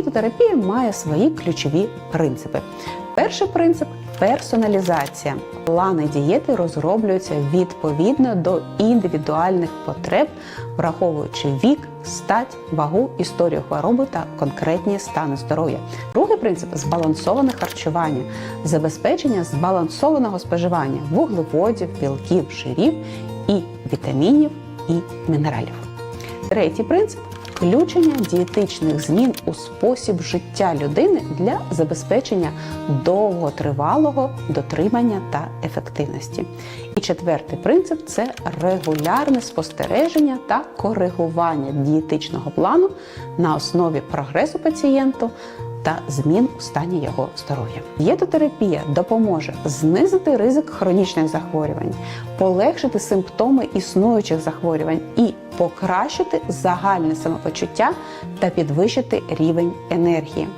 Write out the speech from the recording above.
Дієтотерапія має свої ключові принципи. Перший принцип персоналізація. Плани дієти розроблюються відповідно до індивідуальних потреб, враховуючи вік, стать, вагу, історію хвороби та конкретні стани здоров'я. Другий принцип збалансоване харчування, забезпечення збалансованого споживання вуглеводів, білків, жирів і вітамінів і мінералів. Третій принцип включення дієтичних змін у спосіб життя людини для забезпечення довготривалого дотримання та ефективності. І четвертий принцип це регулярне спостереження та коригування дієтичного плану на основі прогресу пацієнту та змін у стані його здоров'я. Дієтотерапія допоможе знизити ризик хронічних захворювань, полегшити симптоми існуючих захворювань і покращити загальне самопочуття та підвищити рівень енергії.